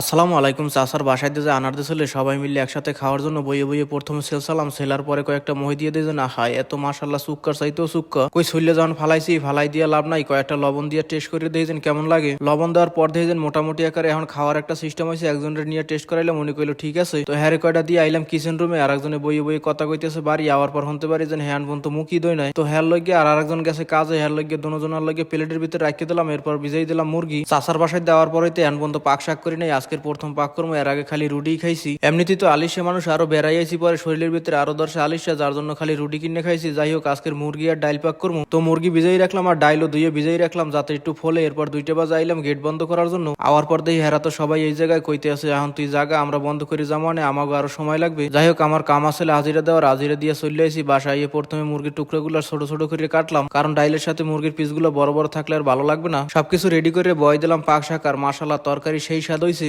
আসসালামু আলাইকুম, চাচার বাসায় দিয়ে যে আনার দিয়েছিল সবাই মিলে একসাথে খাওয়ার জন্য বইয়ে বইয়ে প্রথমে সেল সালাম, সেলার পরে কয়েকটা মহি দিয়ে দিয়ে না হাই এত মাশাল্লাহ সুক্কার, চাইতেও সুক্কা। কই শৈলে যখন ফালাইছি, ফালাই দিয়ে লাভ নাই, কয়েকটা লবণ দিয়ে টেস্ট করে দিয়েছেন কেমন লাগে। লবণ দেওয়ার পর দিয়েছেন মোটামুটি আকারে এখন খাওয়ার একটা সিস্টেম হয়েছে একজনের নিয়ে টেস্ট করাইলে মনে করল ঠিক আছে। তো হ্যারে কয়টা দিয়ে আইলাম কিচেন রুমে আর একজনে বইয়ে বইয়ে কথা কইতেছে, বাড়ি আওয়ার পর হতে পারি যে হ্যান্ড বোন তো মুখই দই নাই। তো হ্যার লগে আর আরেকজন গেছে কাজে হ্যার লগে দুজনের লগে প্লেটের ভিতরে রাখিয়ে দিলাম, এরপর ভিজাই দিলাম মুরগি। চাষার বাসায় দেওয়ার পরে তো হ্যান্ড বোন তো পাক শাক করি নাই আজকের প্রথম পাক করব এর আগে খালি রুটি খাইছি। এমনিতে তো আলিশে মানুষ আরও বেড়াই পরে শরীরের ভিতরে আরও দর্শে আলিশা, যার জন্য খালি রুটি কিনে খাইছি। যাই হোক, আজকের মুরগি আর ডাইল পাক তো মুরগি ভিজাই রাখলাম আর ডাইলও দুইয়ে ভিজাই রাখলাম, যাতে একটু ফলে। এরপর দুইটা বাজে আইলাম গেট বন্ধ করার জন্য। আওয়ার পর দেখি হেরা তো সবাই এই জায়গায় কইতে আছে এখন তুই জায়গা আমরা বন্ধ করে যাব মানে আমাকে আরও সময় লাগবে। যাই হোক, আমার কাম আসলে হাজিরা দেওয়ার। হাজিরা দিয়ে চলে আসি বাসায় প্রথমে মুরগির টুকরোগুলো ছোট ছোট করে কাটলাম। কারণ ডাইলের সাথে মুরগির পিসগুলো বড় বড় থাকলে আর ভালো লাগবে না। সবকিছু রেডি করে বয় দিলাম পাক শাক আর মাসালা তরকারি সেই স্বাদ হইছে।